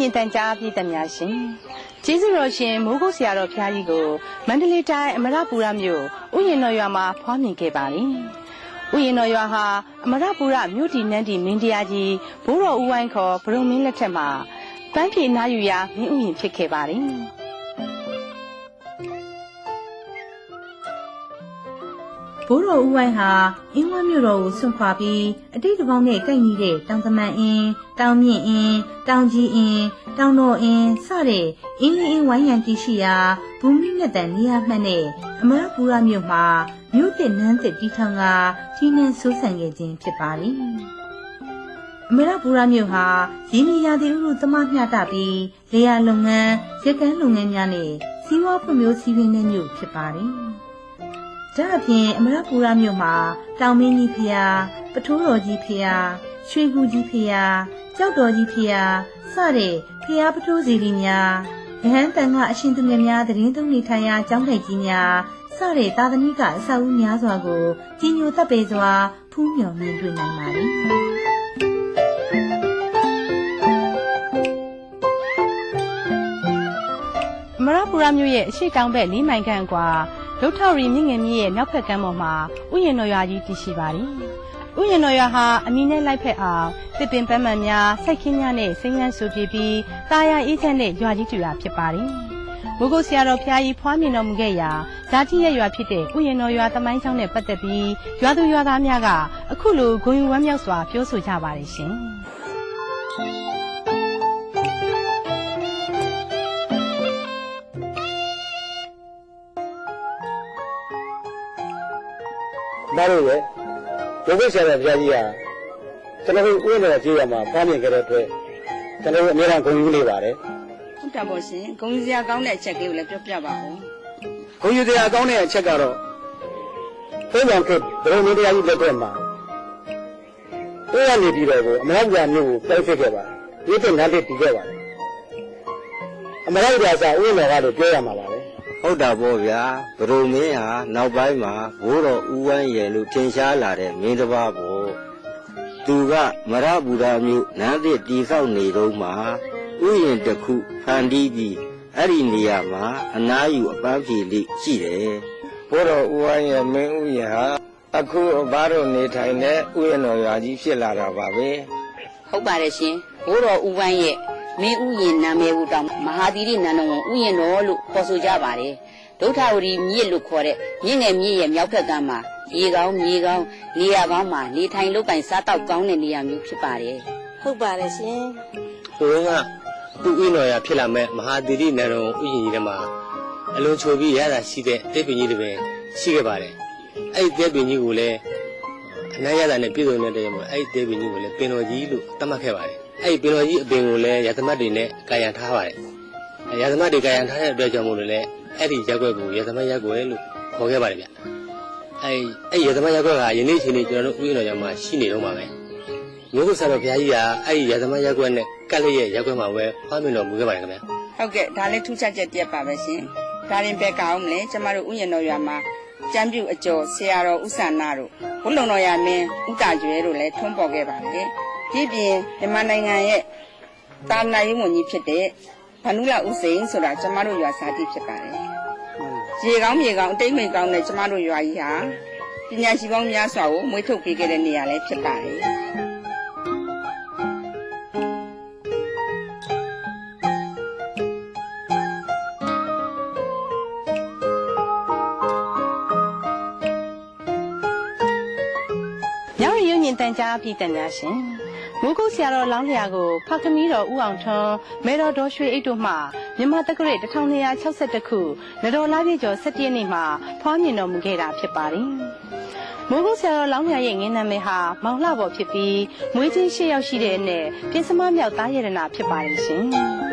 မြောက်ရရုံမြင့်တန်ကြားပြည်သက်များရှင်ကျေးဇူးတော်ရှင်မိုးကုတ်ဆရာတော်ဘုရားကြီးကိုမန္တလေးတိုင်းအမရပူရမြို့ဥယျာဉ်တော်ရွာမှာဖွားမြင်ခဲ့ပါလေဥယျာဉ်တော်ရွာဟာအမရပူရမြို့တီနန်းတီမင်းတရားကြီးဘိုးတော်ဦးဝိုင်းခေါ်ဘရုံမင်းလက်ထက်မှာပန်းပြေနာယူရာမင်းဥယျာဉ်ဖြစ်ခဲ့ပါလေ ဘိုးတော်ဦးဝိုင်းဟာအင်းဝမ်းမြို့တော်ကိုဆွန့်ခွာပြီးအတိတ်တစ်ပေါင်းနဲ့ကိုက်ညီတဲ့တောင်သမန်အင်းတောင်မြင့်အင်းတောင်ကြီးအင်းတောင်တော်အင်းစတဲ့အင်းလေးအင်းဝိုင်းရန်တည်ရှိရာဘူမိနဲ့တန်နေရာမှတ်နဲ့အမရပူရမြို့မှာမြို့တစ်နန်းတစ်တီထောင်ကကြီးနှင်းဆိုးဆန်ခဲ့ခြင်းဖြစ်ပါလေအမရပူရမြို့ဟာရင်းနှီးရာသီဥတုသမားမျှတပြီးလေယာလုပ်ငန်းရက်ကန်းလုပ်ငန်းများနဲ့စီးပွားဖွံ့ဖြိုးစည်းဝေးတဲ့မြို့ဖြစ်ပါတယ် ဒါအပြင်အမရပူရမြို့မှာတောင်မင်းကြီးဖျားပထိုးတော်ကြီးဖျားရွှေကူကြီးဖျားကြောက်တော်ကြီးဖျားစတဲ့ဖျားပထိုးစီရီများရဟန်းတန်ကအရှင်သူငယ်များတရင်သုံးနေထိုင်ရာကျောင်းထိုင်ကြီးများစတဲ့သာသနိကအဆောက်အဦများစွာကိုကြီးညိုတပ်ပေစွာဖူးမြော်မြင်တွေ့နိုင်ပါသည်မရပူရမြို့ရဲ့အရှိတောင်ဘက်၄မိုင်ခန့်ကွာ ဒုထောက်ရီမြင့်ငယ်မြစ်ရဲ့မြောက်ဘက်ကမ်းပေါ်မှာဥယျာဉ်တော်ရွာကြီးတည်ရှိပါတယ်။ဥယျာဉ်တော်ရွာဟာအမီနဲ့လိုက်ဖက်အောင်တစ်ပင်ပန်းမှန်များစိုက်ခင်းများနဲ့စိမ်းလန်းဆူပြပြီးတာယာအေးချမ်းတဲ့ရွာကြီးတူရာဖြစ်ပါတယ်။ဘုဂုတ်ဆရာတော်ဖျားကြီးဖွားမြင်တော်မူခဲ့ရာဇာတိရဲ့ရွာဖြစ်တဲ့ဥယျာဉ်တော်ရွာတမိုင်းချောင်းနဲ့ပတ်သက်ပြီးရွာသူရွာသားများကအခုလိုဂုဏ်ယူဝမ်းမြောက်စွာပြောဆိုကြပါတယ်ရှင်။ မတို့ရဲ့ဒုက္ခဆရာတော်ဘုရားကြီးဟာကျွန်တော်တို့ဥပဒေကြေးရမှာပါမြင်ကြတဲ့အတွက်ကျွန်တော်တို့အများအားဂုဏ်ယူနေပါတယ်ဟုတ်တာပေါ့ရှင်ဂုံစရာကောင်းတဲ့အချက်လေးကိုလည်းပြောပြပါဦးဂုဏ်ယူတရားကောင်းတဲ့အချက်ကတော့သိဉာဏ်ခေတ်ဘုရားမင်းတရားကြီးလက်ထက်မှာအဲ့ရနေပြီးတော့ကိုအမရဗျာမျိုးကိုပိုက်ဖြစ်ခဲ့ပါတယ်ဒီတင်နားတစ်တည်ခဲ့ပါတယ်အမရဗျာစာဥပဒေကလည်းပြောရမှာပါပဲ ဟုတ်တာပေါ့ဗျာဘရုံမင်းဟာနောက်ပိုင်းမှာဘိုးတော်ဦးဝမ်းရယ်လို့ထင်ရှားလာတဲ့မင်းတစ်ပါးပေါ့သူကမရပူရာမျိုးနန်းသစ်တီဆောက်နေတော့မှဥယျာဉ်တစ်ခုဖန်တီးပြီးအဲ့ဒီနေရာမှာအနားယူအပန်းဖြေလေးရှိတယ်ဘိုးတော်ဦးဝမ်းရယ်မင်းဥယျာဉ်ဟာအခုဘာတို့နေထိုင်တဲ့ဥယျာဉ်တော်ရာကြီးဖြစ်လာတာပါပဲဟုတ်ပါတယ်ရှင်ဘိုးတော်ဦးဝမ်းရဲ့ မင်းဥယျာဉ်နာမည်ကိုတောင်မဟာသီရိနန္ဒဝန်ဥယျာဉ်တော်လို့ခေါ်ဆိုကြပါတယ်ဒုဋ္ဌဝရီမြစ်လို့ခေါ်တဲ့မြင့်ငယ်မြစ်ရဲ့မြောက်ဘက်ကမ်းမှာရေကောင်းမြေကောင်းနေရာကောင်းမှာနေထိုင်လုပ်ကင်စားတောက်ကောင်းတဲ့နေရာမျိုးဖြစ်ပါတယ်ဟုတ်ပါတယ်ရှင်ဟိုကသူ့ဥနော်ရဖြစ်လာမဲ့မဟာသီရိနန္ဒုံဥယျာဉ်ကြီးထဲမှာအလွန်ချိုပြီးရတာရှိတဲ့တေပင်ကြီးတွေပဲရှိခဲ့ပါတယ်အဲ့ဒီတေပင်ကြီးကိုလည်းအနမ်းရတာနဲ့ပြည်စုံနေတဲ့မှာအဲ့ဒီတေပင်ကြီးကိုလည်းပင်တော်ကြီးလို့သတ်မှတ်ခဲ့ပါတယ် အဲ့ဒီပင်တော်ကြီးအပင်ကိုလည်းရသမတ်တွေနဲ့ကာယံထားပါတယ်ရသမတ်တွေကာယံထားတဲ့အတွက်ကြောင့်မို့လို့လည်းအဲ့ဒီရက်ွက်ကိုရသမတ်ရက်ွက်လို့ခေါ်ခဲ့ပါတယ်ဗျအဲ့အဲ့ရသမတ်ရက်ွက်ကယနေ့ချိန်นี้ကျွန်တော်တို့ဥယျာဉ်တော်ကျောင်းမှာရှိနေတော့မှာပဲမြို့ကုဆရာတော်ဘုရားကြီးကအဲ့ဒီရသမရက်ကွက်နဲ့ကတ်လျက်ရက်ကွက်မှာပဲဖွားမြင်တော်မူခဲ့ပါတယ်ခင်ဗျာဟုတ်ကဲ့ဒါလည်းထူးခြားချက်တစ်ပါပဲရှင်ဒါရင်ပဲကောင်းမလဲကျမတို့ဥယျာဉ်တော်ရွာမှာကျမ်းပြုအကျော်ဆရာတော်ဥဆန္နာတို့ဘုလုံတော်ရမင်းဥတာကျွဲတို့လည်းထွန်းပေါ်ခဲ့ပါတယ် ဒီပြင်မြန်မာနိုင်ငံရဲ့တာနာရေးဝန်ကြီးဖြစ်တဲ့ဗန္ဓုလဥစိန်ဆိုတာကျမတို့ရွာစာတိဖြစ်ပါတယ်ရေကောင်းမြေကောင်းအတိတ်မိတ်ကောင်းတဲ့ကျမတို့ရွာကြီးဟာပညာရှိပေါင်းများစွာကိုမွေးထုတ်ပေးခဲ့တဲ့နေရာလည်းဖြစ်ပါတယ်မြောက်ရရုံညင်တန်ကြားပြည်တန်များရှင် မိုးကုတ်ဆရာတော်လောင်းလျာကိုဖခင်မီးတော်ဦးအောင်ထွန်းမေတော်တော်ရွှေအိတ်တို့မှမြန်မာတက္ကရာ1262ခုနတော်လာပြည့်ကျော်17ရက်နေ့မှာဖွားမြင်တော်မူခဲ့တာဖြစ်ပါတယ်မိုးကုတ်ဆရာတော်လောင်းလျာရဲ့ငင်းနာမည်ဟာမောင်လှပေါ်ဖြစ်ပြီးမွေးချင်း၈ယောက်ရှိတဲ့အနက်ပြင်းစမမြောက်သားရတနာဖြစ်ပါတယ်ရှင်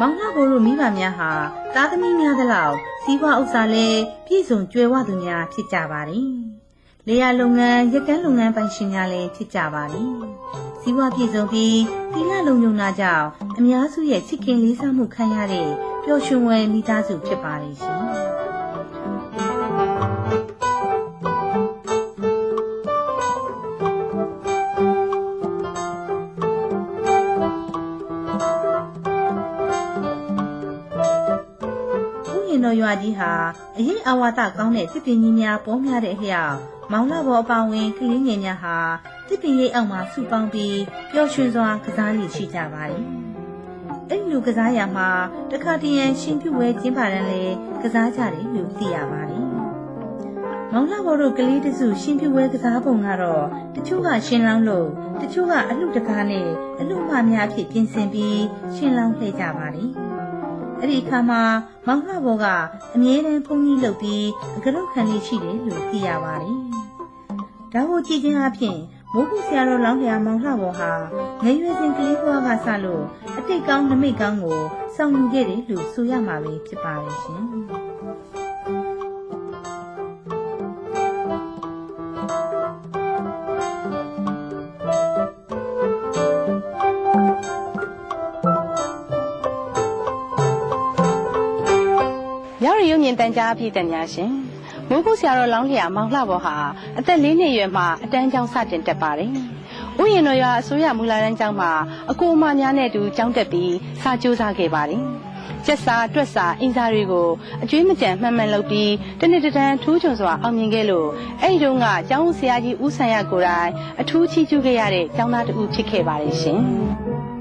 မောင်လှဘိုးတို့မိဘများဟာသားသမီးများသလောက်စီးပွားဥစ္စာလည်းပြည့်စုံကြွယ်ဝသူများဖြစ်ကြပါတယ်။လေယာလုပ်ငန်းရက်ကန်းလုပ်ငန်းပိုင်ရှင်များလည်းဖြစ်ကြပါတယ်။စီးပွားပြည့်စုံပြီးသီလလုံခြုံတာကြောင့်အများစုရဲ့ချစ်ခင်လေးစားမှုခံရတဲ့ပျော်ရွှင်ဝယ်မိသားစုဖြစ်ပါတယ်ရှင်။ တော်ရွာကြီးဟာအရေးအဝါဒကောင်းတဲ့တစ်ပင်ကြီးများပေါ်များတဲ့အလျောက်မောင်လာဘော်အပောင်ဝင်ကလေးငယ်များဟာတစ်ပင်ရိပ်အောက်မှာစုပေါင်းပြီးပျော်ရွှင်စွာကစားလိရှိကြပါတယ်။အဲ့ဒီလိုကစားရမှာတခါတရံရှင်ပြုဝဲကျင်းပါရန်လေကစားကြတယ်လို့သိရပါတယ်။မောင်လာဘော်တို့ကလေးတစုရှင်ပြုဝဲကစားပုံကတော့တချို့ကရှင်လောင်းလို့တချို့ကအလှတကားနဲ့အလှမများအဖြစ်ပြင်ဆင်ပြီးရှင်လောင်းလှည့်ကြပါတယ်။ အဲ့ဒီအခါမှာမောင်လှဘော်ကအမြဲတမ်းဖုန်းကြီးလုပ်ပြီးအကရုတ်ခံလေးရှိတယ်လို့သိရပါတယ်။ဒါကိုကြည့်ခြင်းအပြင်မိုးကုဆရာတော်လောင်းလျာမောင်လှဘော်ဟာငယ်ရွယ်စဉ်ကလေးဘဝကစလို့အတိတ်ကောင်းနမိတ်ကောင်းကိုစောင့်ယူခဲ့တယ်လို့ဆိုရမှာပဲဖြစ်ပါရဲ့ရှင်။ မြောက်ရရုံမြင့်တန်ကြားအဖြစ်တန်များရှင်မိုးကုဆရာတော်လောင်းလျာမောင်လှဘော်ဟာအသက်၄နှစ်အရွယ်မှာအတန်းကျောင်းစတင်တက်ပါတယ်။ဥယျာဉ်တော်ရွာအစိုးရမူလာတန်းကျောင်းမှာအကူအမများနဲ့အတူကျောင်းတက်ပြီးစာကြိုးစားခဲ့ပါတယ်။ကျက်စာတွက်စာအင်စာတွေကိုအကျွေးမကြံမှန်မှန်လုပ်ပြီးတနေ့တစ်တန်းထူးချွန်စွာအောင်မြင်ခဲ့လို့အဲ့ဒီတုန်းကကျောင်းဆရာကြီးဦးဆန်ရကိုယ်တိုင်အထူးချီးကျူးခဲ့ရတဲ့ကျောင်းသားတူဖြစ်ခဲ့ပါတယ်ရှင်။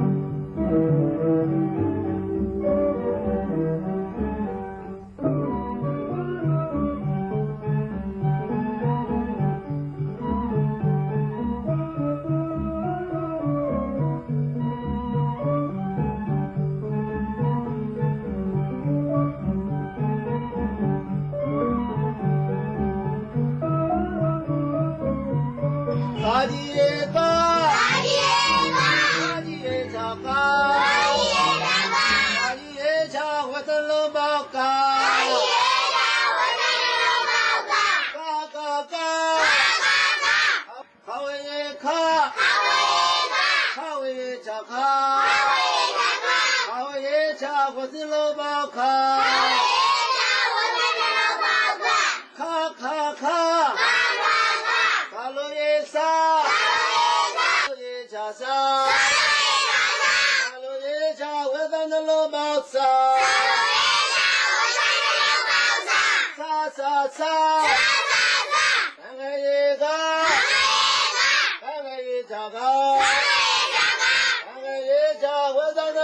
ရေချာကာခဝေရေချာကာခ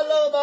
ဝေဒ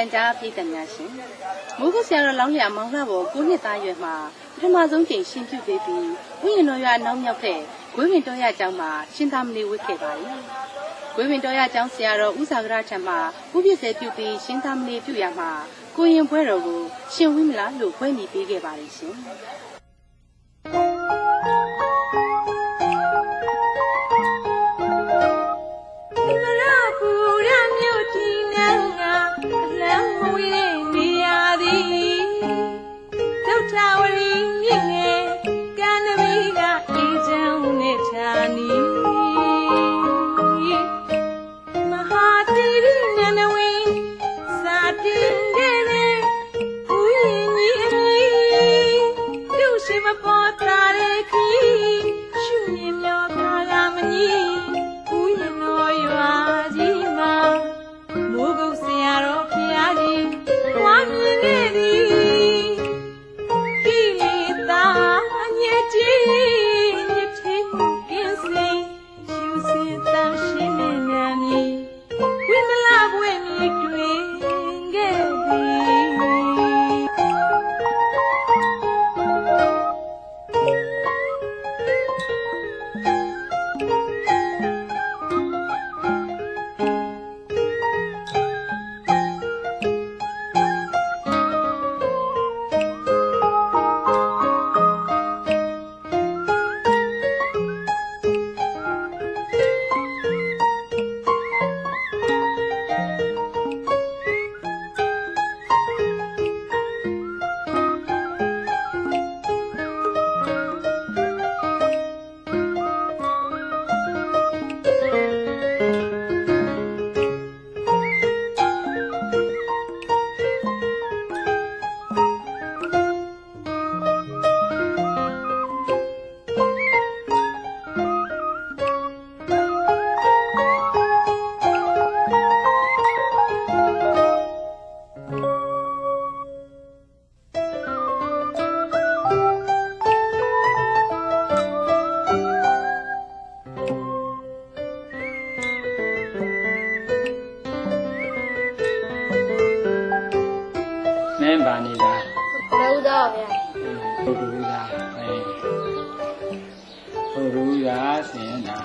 န်ကြားပြည်သူများရှင်မိုးကုတ်ဆရာတော်လောင်းလျာမောင်လှဘော9နှစ်သားရွယ်မှာပထမဆုံးချိန်ရှင်ပြုပေးပြီးဥယျာဉ်တော်ရွာနောက်မြောက်တဲ့ဂွေးဝင်တော်ရကျောင်းမှာရှင်သာမဏေဝတ်ခဲ့ပါ၏ဂွေးဝင်တော်ရကျောင်းဆရာတော်ဦးစာကရထံမှဥပစ္စေပြုပြီးရှင်သာမဏေပြုရမှာကိုရင်ပွဲတော်ကိုရှင်ဝိမလာလို့ဖွဲ့မိပေးခဲ့ပါလိမ့်ရှင် ဘုဒ္ဓဘုရားဆင်တာ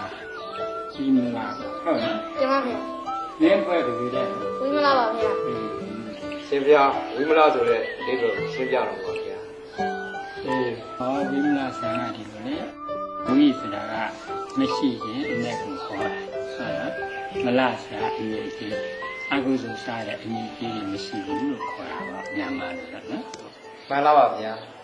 ဒီမလားဟုတ်နော်ကျမဖေမင်းဖွဲ့သူတဲ့ဝိမလာပါဗျာရှင်ဘုရားဝိမလဆိုတဲ့အိဗယ်ကိုရှင်းပြတော့ပါဗျာအေးဟောဒီမလားဆန္ဒဒီလိုလေဘုရားဆိုတာကမရှိရင်အနဲ့ကိုခေါ်တာဟုတ်နော်မလားဆိုတာအမြင်ကြီးအကုသိုလ်စားတဲ့အမြင်ကြီးမရှိဘူးလို့ခေါ်တာပါမြန်မာလိုတော့နော်မှန်လားပါဗျာမ